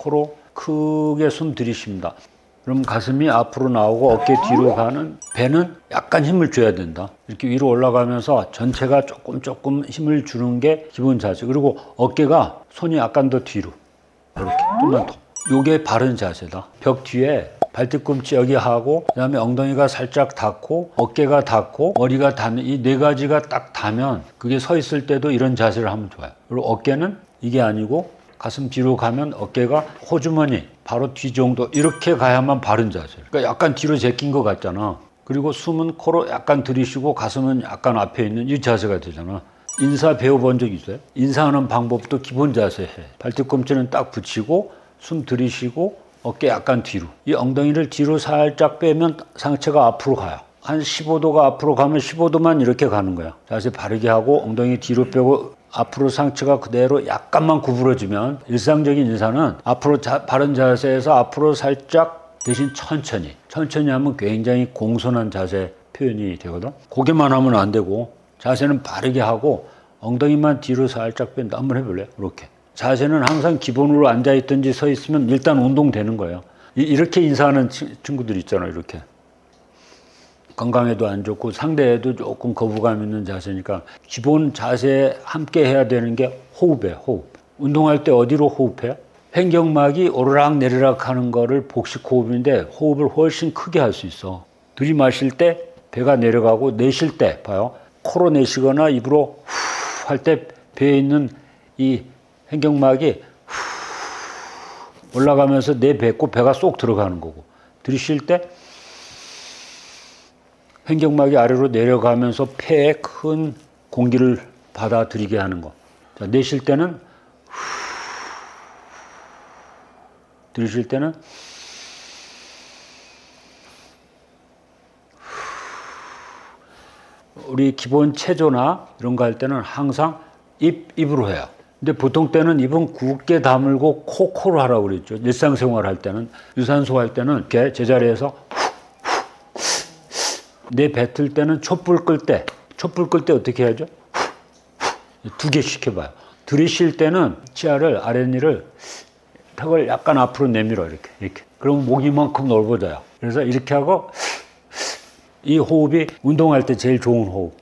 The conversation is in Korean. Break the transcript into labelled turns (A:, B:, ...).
A: 코로 크게 숨 들이쉽니다. 그럼 가슴이 앞으로 나오고 어깨 뒤로 가는 배는 약간 힘을 줘야 된다. 이렇게 위로 올라가면서 전체가 조금 조금 힘을 주는 게 기본 자세. 그리고 어깨가 손이 약간 더 뒤로. 이렇게 좀만 더. 요게 바른 자세다. 벽 뒤에 발뒤꿈치 여기 하고 그다음에 엉덩이가 살짝 닿고 어깨가 닿고 머리가 닿는 이 네 가지가 딱 닿으면 그게 서 있을 때도 이런 자세를 하면 좋아요. 그리고 어깨는 이게 아니고 가슴 뒤로 가면 어깨가 호주머니 바로 뒤 정도 이렇게 가야만 바른 자세. 그러니까 약간 뒤로 제낀 것 같잖아. 그리고 숨은 코로 약간 들이쉬고 가슴은 약간 앞에 있는 이 자세가 되잖아. 인사 배워본 적 있어요? 인사하는 방법도 기본 자세 해. 발뒤꿈치는 딱 붙이고 숨 들이쉬고 어깨 약간 뒤로. 이 엉덩이를 뒤로 살짝 빼면 상체가 앞으로 가요. 한 15도가 앞으로 가면 15도만 이렇게 가는 거야. 자세 바르게 하고 엉덩이 뒤로 빼고 앞으로 상체가 그대로 약간만 구부러지면 일상적인 인사는 앞으로 자, 바른 자세에서 앞으로 살짝 대신 천천히 천천히 하면 굉장히 공손한 자세 표현이 되거든. 고개만 하면 안 되고 자세는 바르게 하고 엉덩이만 뒤로 살짝 뺀다. 한번 해볼래? 이렇게. 자세는 항상 기본으로 앉아 있든지 서 있으면 일단 운동되는 거예요. 이- 이렇게 인사하는 치- 친구들 있잖아. 이렇게. 건강에도 안 좋고 상대에도 조금 거부감 있는 자세니까 기본 자세 함께 해야 되는 게 호흡이에요. 호흡. 운동할 때 어디로 호흡해요? 횡격막이 오르락 내리락 하는 거를 복식 호흡인데 호흡을 훨씬 크게 할 수 있어. 들이마실 때 배가 내려가고 내쉴 때 봐요. 코로 내쉬거나 입으로 후 할 때 배에 있는 이 횡격막이 후 올라가면서 내 배고 배가 쏙 들어가는 거고 들이쉴 때 횡격막이 아래로 내려가면서 폐에 큰 공기를 받아들이게 하는 거. 자, 내쉴 때는 후, 들이쉴 때는 후. 우리 기본 체조나 이런 거 할 때는 항상 입 입으로 해요. 근데 보통 때는 입은 굳게 다물고 코 코로 하라고 그랬죠. 일상생활 할 때는 유산소 할 때는 이렇게 제자리에서 내 뱉을 때는 촛불 끌 때, 촛불 끌 때 어떻게 해야죠? 두 개씩 해봐요. 들이쉴 때는 치아를 아랫니를 턱을 약간 앞으로 내밀어 이렇게 이렇게. 그러면 목이 이만큼 넓어져요. 그래서 이렇게 하고 이 호흡이 운동할 때 제일 좋은 호흡.